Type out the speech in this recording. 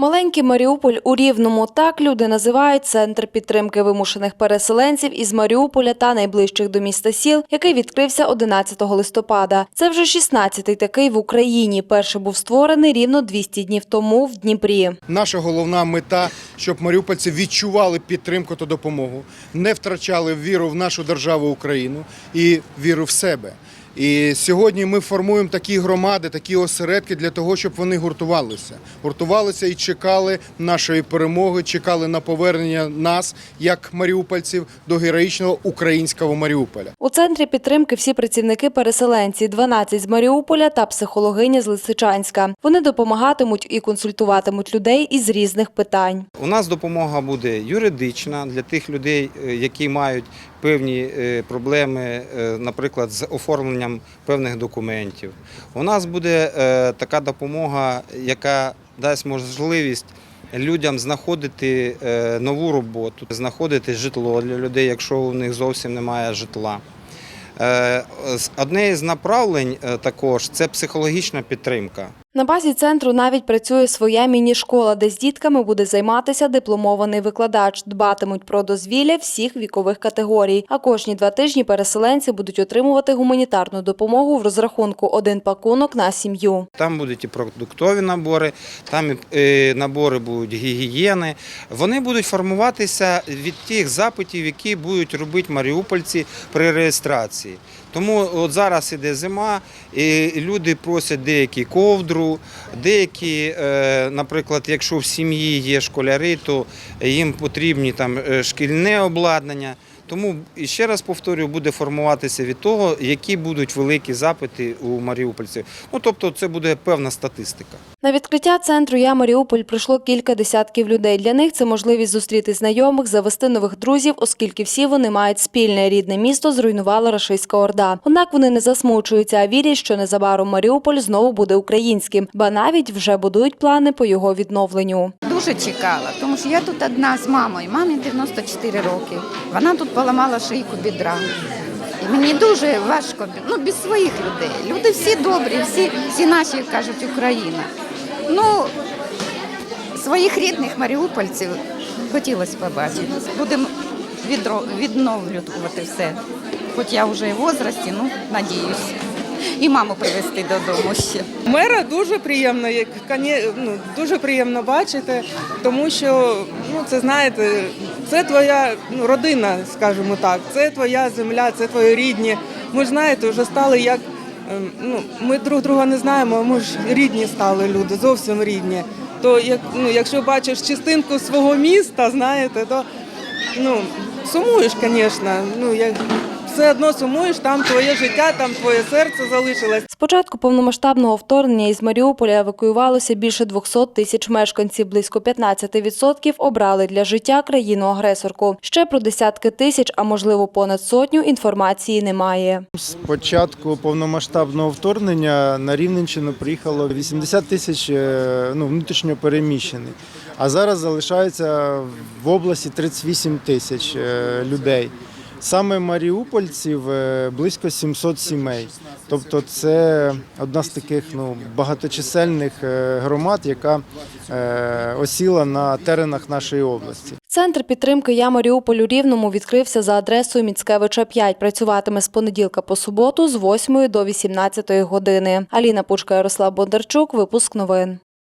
Маленький Маріуполь у Рівному так люди називають центр підтримки вимушених переселенців із Маріуполя та найближчих до міста сіл, який відкрився 11 листопада. Це вже 16-й такий в Україні. Перший був створений рівно 200 днів тому в Дніпрі. Наша головна мета, щоб маріупольці відчували підтримку та допомогу, не втрачали віру в нашу державу Україну і віру в себе. І сьогодні ми формуємо такі громади, такі осередки для того, щоб вони гуртувалися. Гуртувалися і чекали нашої перемоги, чекали на повернення нас, як маріупольців, до героїчного українського Маріуполя. У центрі підтримки всі працівники переселенці, 12 з Маріуполя та психологиня з Лисичанська. Вони допомагатимуть і консультуватимуть людей із різних питань. У нас допомога буде юридична для тих людей, е, які мають певні е, проблеми, е, наприклад, з оформленням певних документів. У нас буде е, така допомога, яка дасть можливість людям знаходити нову роботу, знаходити житло для людей, якщо у них зовсім немає житла. Одне з направлень також це психологічна підтримка. На базі центру навіть працює своя міні-школа, де з дітками буде займатися дипломований викладач. Дбатимуть про дозвілля всіх вікових категорій. А кожні два тижні переселенці будуть отримувати гуманітарну допомогу в розрахунку один пакунок на сім'ю. Там будуть і продуктові набори, там і е, набори будуть гігієни. Вони будуть формуватися від тих запитів, які будуть робити маріупольці при реєстрації. Тому от зараз іде зима, і люди просять деякі ковдру, деякі, е, наприклад, якщо в сім'ї є школяри, то їм потрібні там е, шкільне обладнання. Тому і ще раз повторюю, буде формуватися від того, які будуть великі запити у маріупольців. Ну тобто, це буде певна статистика. На відкриття центру Я Маріуполь прийшло кілька десятків людей. Для них це можливість зустріти знайомих, завести нових друзів, оскільки всі вони мають спільне рідне місто зруйнувала рашистська орда. Однак вони не засмучуються, а вірять, що незабаром Маріуполь знову буде українським, ба навіть вже будують плани по його відновленню. Дуже чекала, тому що я тут одна з мамою. Мамі 94 роки. Вона тут поламала шийку бідра. І мені дуже важко, ну без своїх людей. Люди всі добрі, всі, всі наші як кажуть Україна. Ну, своїх рідних маріупольців хотілося побачити. Будемо відновлювати все. Хоч я вже в возрасті, ну надіюсь. І маму привезти додому ще. Мера дуже приємно, як ну, дуже приємно бачити, тому що ну це знаєте, це твоя ну, родина, скажімо так, це твоя земля, це твої рідні. Ми ж знаєте, вже стали як ем, ну ми друг друга не знаємо, а ми ж рідні стали люди, зовсім рідні. То як ну, якщо бачиш частинку свого міста, знаєте, то ну сумуєш, звісно. Ну як все одно сумуєш, там твоє життя, там твоє серце залишилось. З початку повномасштабного вторгнення із Маріуполя евакуювалося більше 200 тисяч мешканців. Близько 15% обрали для життя країну-агресорку. Ще про десятки тисяч, а можливо понад сотню, інформації немає. З початку повномасштабного вторгнення на Рівненщину приїхало 80 тисяч е, ну, внутрішньо переміщених, а зараз залишається в області 38 тисяч е, людей. Саме маріупольців е, близько 700 сімей. Тобто це одна з таких ну, багаточисельних е, громад, яка е, осіла на теренах нашої області. Центр підтримки «Я Маріуполь» у Рівному відкрився за адресою Міцкевича 5. Працюватиме з понеділка по суботу з 8 до 18 години. Аліна Пучка, Ярослав Бондарчук. Випуск новин.